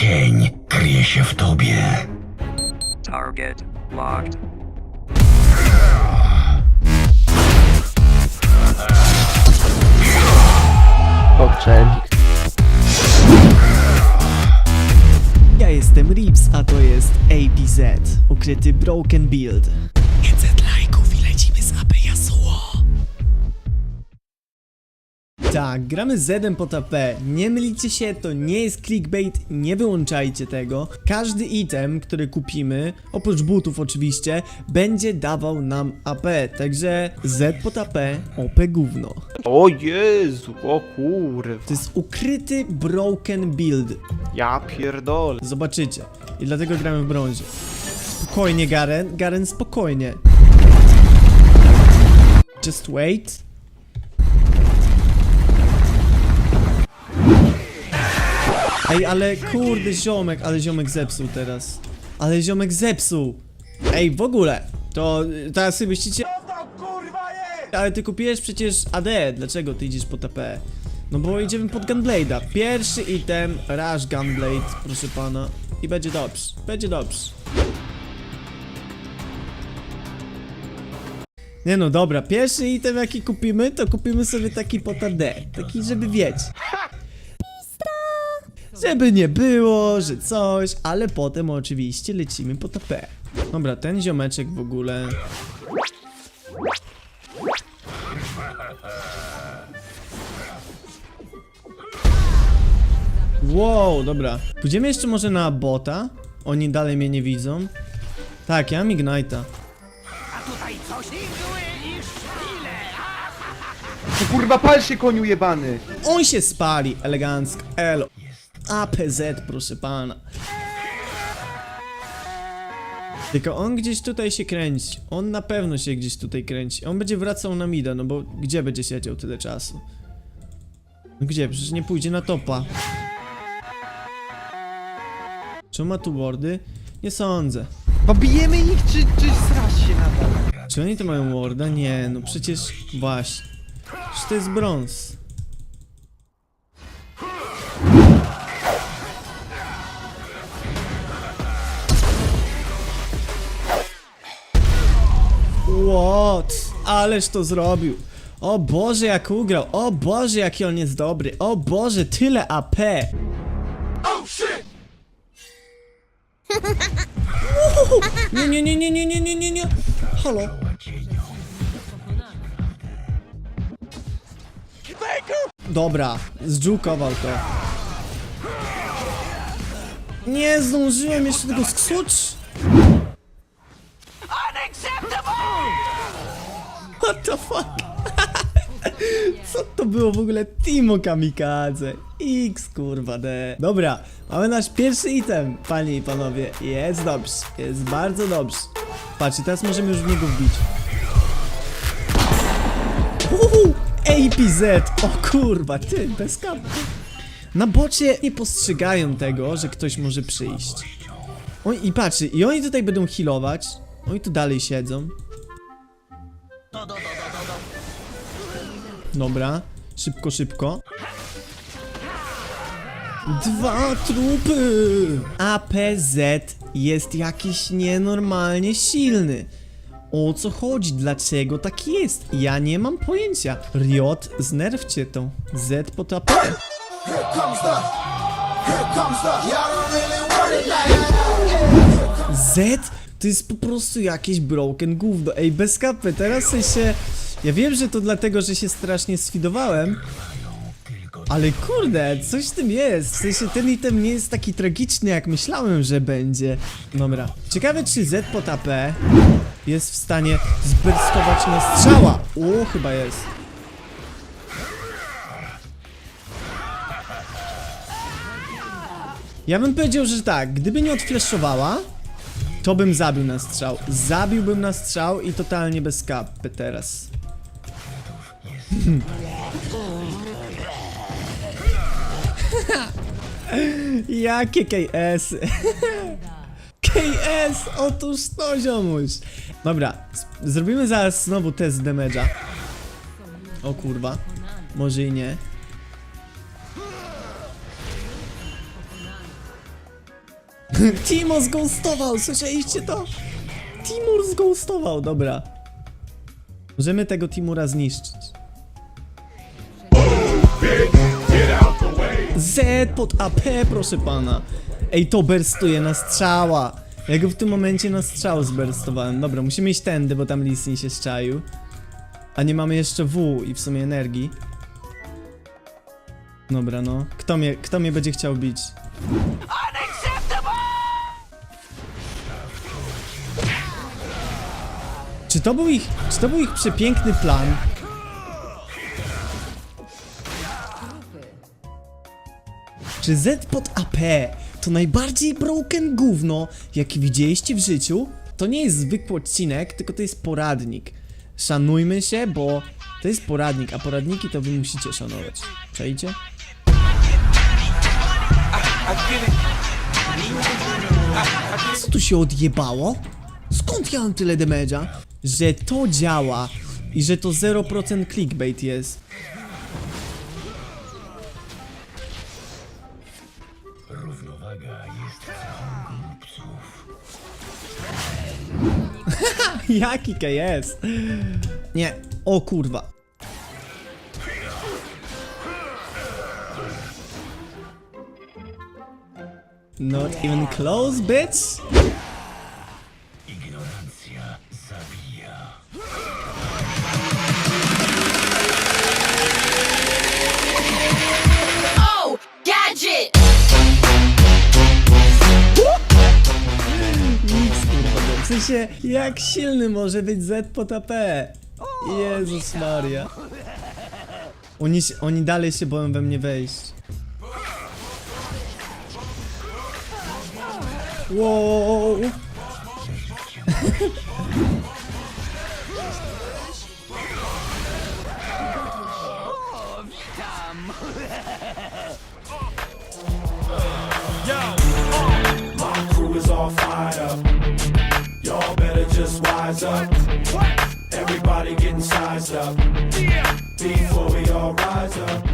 Cień kryje się w tobie. Target locked. Ja jestem Rips, a to jest APZ, ukryty Broken Build. Tak, gramy z Zedem pod AP. Nie mylicie się, to nie jest clickbait, nie wyłączajcie tego. Każdy item, który kupimy, oprócz butów oczywiście, będzie dawał nam AP. Także Z pod AP, OP gówno. O Jezu, o kurwa. To jest ukryty Broken Build. Ja pierdolę. Zobaczycie. I dlatego gramy w brązie. Spokojnie, Garen. Garen, spokojnie. Just wait. Ej, ale kurde, ziomek, ale ziomek zepsuł teraz. Ale ziomek zepsuł. Ej, w ogóle, to teraz sobie myślicie... Ale ty kupiłeś przecież AD, dlaczego ty idziesz po TP? No bo idziemy pod Gunblade'a. Pierwszy item, Rush Gunblade, proszę pana. I będzie dobrze, będzie dobrze. Nie no, dobra, pierwszy item jaki kupimy, to kupimy sobie taki pod AD. Taki, żeby wiecie. Żeby nie było, że coś, ale potem oczywiście lecimy po TP. Dobra, ten ziomeczek w ogóle... Wow, dobra. Pójdziemy jeszcze może na bota. Oni dalej mnie nie widzą. Tak, ja mam Ignite'a. Kurwa, pal się koniu jebany. On się spali elegancko. Elo. APZ, proszę pana. Tylko on gdzieś tutaj się kręci. On na pewno się gdzieś tutaj kręci. On będzie wracał na mida, no bo gdzie będzie siedział tyle czasu? No gdzie? Przecież nie pójdzie na topa. Czy on ma tu wardy? Nie sądzę. Pobijemy ich, czy, czy srasz się nadal? Czy oni to mają warda? Nie, no przecież właśnie. Przecież to jest brąz. What? Ależ to zrobił. O Boże, jak ugrał. O Boże, jaki on jest dobry. O Boże, tyle AP. Uhu. Nie, nie, nie, nie, nie, nie, nie, nie, nie. Halo. Dobra, zdżukował to. Nie zdążyłem jeszcze tego sksuć. What the fuck? Co to było w ogóle? Timo Kamikadze. X kurwa D. Dobra, mamy nasz pierwszy item, panie i panowie. Jest dobrze, jest bardzo dobrze. Patrzcie, teraz możemy już w niego wbić. Uhu, APZ! O kurwa, ty, bez kapy. Na bocie nie postrzegają tego, że ktoś może przyjść. Oj, i patrzy, i oni tutaj będą healować. Oni tu dalej siedzą. Dobra, szybko, szybko. Dwa trupy! APZ jest jakiś nienormalnie silny. O co chodzi? Dlaczego tak jest? Ja nie mam pojęcia. Riot, znerwcie to. Z pod AP. Z to jest po prostu jakieś broken gówno. Ej, bez kapy, teraz w sensie... Ja wiem, że to dlatego, że się strasznie sfidowałem, ale kurde, coś w tym jest. W sensie ten item nie jest taki tragiczny, jak myślałem, że będzie. Dobra. Ciekawe, czy Z pod AP jest w stanie zberstować na strzała. O, chyba jest. Ja bym powiedział, że tak, gdyby nie odfleszowała, to bym zabił na strzał. Zabiłbym na strzał i totalnie bez kapy teraz. Jakie KS? KS! Otóż to ziomuś! Dobra, zrobimy zaraz znowu test damage'a. O kurwa. Może i nie. Timo zghostował, słyszeliście to? Timur zghostował, dobra. Możemy tego Timura zniszczyć. Z pod AP, proszę pana. Ej, to berstuje na strzała. Ja go w tym momencie na strzał zberstowałem. Dobra, musimy iść tędy, bo tam Lissin się strzaił. A nie mamy jeszcze W i w sumie energii. Dobra, no. Kto mnie, kto mnie będzie chciał bić? Czy to był ich, czy to był ich przepiękny plan? Czy Z pod AP to najbardziej broken gówno, jaki widzieliście w życiu? To nie jest zwykły odcinek, tylko to jest poradnik. Szanujmy się, bo to jest poradnik, a poradniki to wy musicie szanować. Czajcie? Co tu się odjebało? Skąd ja mam tyle damage'a? Że to działa i że to 0% clickbait jest. Równowaga jest cechą głupców. Jaki jest? Nie. O kurwa. Not even close, bitch. Sensie, jak silny może być Z pod AP? Jezus Maria. Oni, oni dalej się boją we mnie wejść. Wow. crew is all fired up. Just wise up. Everybody getting sized up. Before we all rise up.